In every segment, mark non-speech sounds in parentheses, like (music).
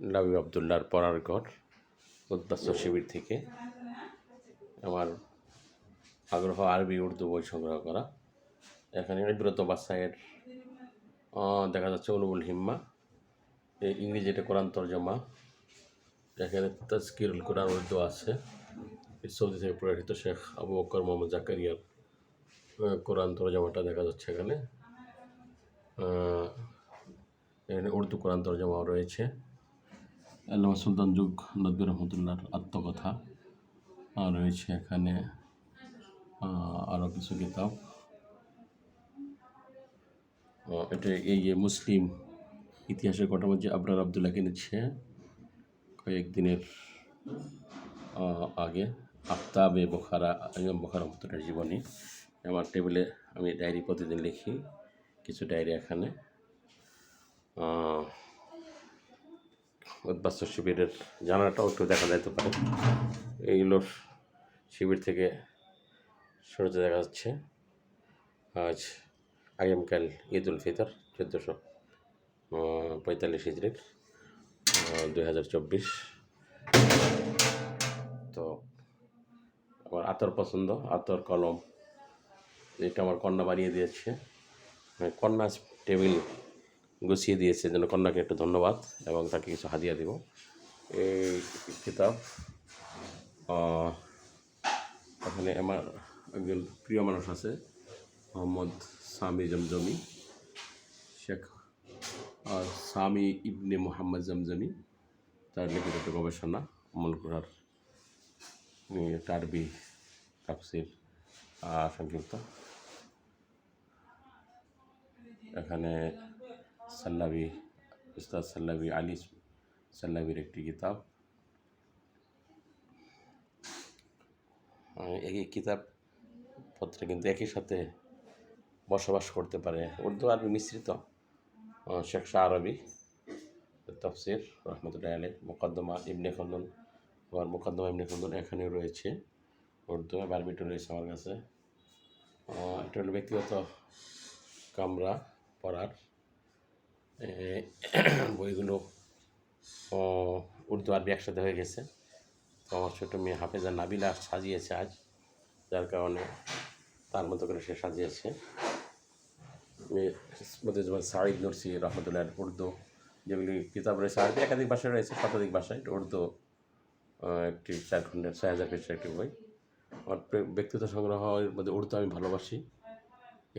লাবি আবদুল্লার পড়ার ঘর উদ্বাস্য শিবির থেকে আমার আগ্রহ আরবি, উর্দু বই সংগ্রহ করা। এখানে ইব্রত বাসায়ের দেখা যাচ্ছে অনুবুল হিম্মা। এই ইংরেজিতে কোরআন তর্জমা। এখানে তাজকিরুল কোরআন উর্দু আছে। সৌদি থেকে প্রকাশিত শেখ আবু বকর মোহাম্মদ জাকারিয়ার কোরআন তর্জমাটা দেখা যাচ্ছে এখানে। এখানে উর্দু কোরআন তর্জমাও রয়েছে। আল্লামা সুলতান যুগ নদী রহমতুল্লাহর আত্মকথা। রয়েছে এখানে আরও কিছু কিতাব। এটা এই যে মুসলিম ইতিহাসের ঘটনা যে আবরার আবদুল্লাহ কিনেছে কয়েকদিনের আগে। আফতাবে বোখারা, ইমাম বোখারা জীবনী। আমার টেবিলে আমি ডায়েরি প্রতিদিন লিখি, কিছু ডায়েরি এখানে। উদ্বাস্ত শিবিরের জানাটাও একটু দেখা যেতে পারে। এইগুলো শিবির থেকে সরতে দেখা যাচ্ছে। আজ আগামীকাল ঈদ উল ফিতর, চোদ্দোশো পঁয়তাল্লিশ হিজড়ির দুই হাজার চব্বিশ। তো আমার আতর পছন্দ, আতর কলম। এটা আমার কন্যা বানিয়ে দিয়েছে। মানে কন্যা টেবিল গুছিয়ে দিয়েছে, যেন কন্যাকে একটু ধন্যবাদ এবং তাকে কিছু হাদিয়া দিব। এই কিতাব এখানে আমার একজন প্রিয় মানুষ আছে, মোহাম্মদ সামি জমজমি, শেখ সামি ইবনে মোহাম্মদ জমজমি। তার লিখিত একটা গবেষণা অমল একটা আরবি তাফসির সংক্ষিপ্ত। এখানে সাল্লাবি উস্তাদ সাল্লাবি আলী সাল্লাবির একটি কিতাব। এই কিতাব পত্রে কিন্তু একই সাথে বসবাস করতে পারে। উর্দু আরবি মিশ্রিত। শেখ শাহ আরবি তফসির, রহমতুল্লাহ আলী মোকদ্দমা ইবনে খন্দন আমার মোকদ্দমা ইবনে খন্দন এখানেও রয়েছে। উর্দু আরবিটা রয়েছে আমার কাছে। এটা হলো ব্যক্তিগত কামরা পড়ার (clears throat) বইগুলো উর্দু আরবি একসাথে হয়ে গেছে। তো আমার ছোটো মেয়ে হাফেজা নাবিলা সাজিয়েছে আজ, যার কারণে তার মতো করে সে সাজিয়েছে। সাঈদ নুরসি রহমতুল্লাহ উর্দু, যেগুলি কিতাব রয়েছে, আরবি একাধিক ভাষায় রয়েছে, শতাধিক ভাষায় উর্দু একটি চার খণ্ডের, ছয় হাজার পৃষ্ঠার একটি বই। আমার ব্যক্তিগত সংগ্রহের মধ্যে উর্দু আমি ভালোবাসি।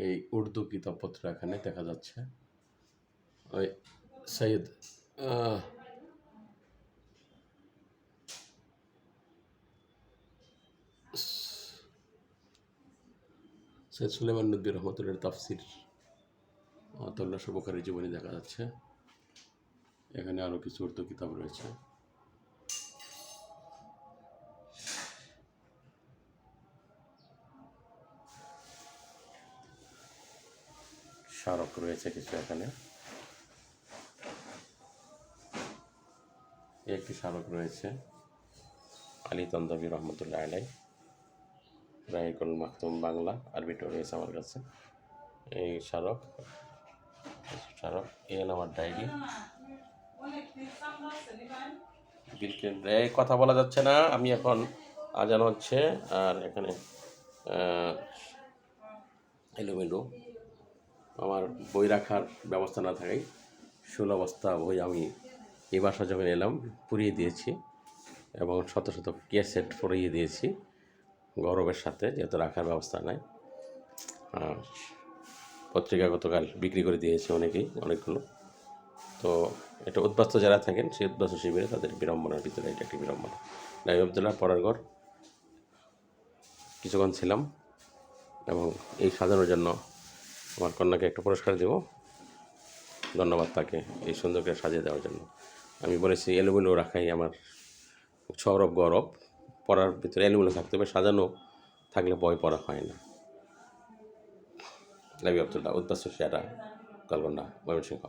এই উর্দু কিতাবপত্র এখানে দেখা যাচ্ছে। ওই সৈয়দ সৈয়দ সুলেমান নদী রহমতুল্লাহ তাফসির তল্লা সবকারের জীবনী দেখা যাচ্ছে। এখানে আরও কিছু উর্দু কিতাব রয়েছে। স্মারক রয়েছে কিছু এখানে। একটি স্মারক রয়েছে। আলী তন্দবী রহমতুল্লাহ আলাই রায়কুল মাহতুম বাংলা আরবিটা রয়েছে আমার কাছে। এই স্মারক স্মারক হলো আমার ডায়েরি। কথা বলা যাচ্ছে না, আমি এখন আজান হচ্ছে, আর এখানে এলোমেলো। আমার বই রাখার ব্যবস্থা না থাকায় ষোলো বস্তা বই আমি এই বাসা যখন এলাম, পুড়িয়ে দিয়েছি এবং শত শত ক্যাসেট পরিয়ে দিয়েছি গৌরবের সাথে, যেহেতু রাখার ব্যবস্থা নাই। পত্রিকা গতকাল বিক্রি করে দিয়েছে অনেকেই, অনেকগুলো। তো এটা উদ্বাস্ত যারা থাকেন, সেই উদ্বাস্ত শিবিরে তাদের বিড়ম্বনার ভিতরে এটা একটি বিড়ম্বনা। নাই আবদুল্লাহ ঘর, কিছুক্ষণ ছিলাম এবং এই সাজানোর জন্য আমার কন্যাকে একটা পুরস্কার দেব। ধন্যবাদ তাকে এই সুন্দরকে সাজিয়ে দেওয়ার জন্য। আমি বলেছি, এলোমেলো রাখাই আমার সৌরভ গৌরব। পড়ার ভিতরে এলোমেলো থাকতে হবে, সাজানো থাকলে বই পড়া হয় না। নবী আবদুল্লাহ, উদ্বাস্ত সেরা কলগন্ডা ময়মনসিংহ।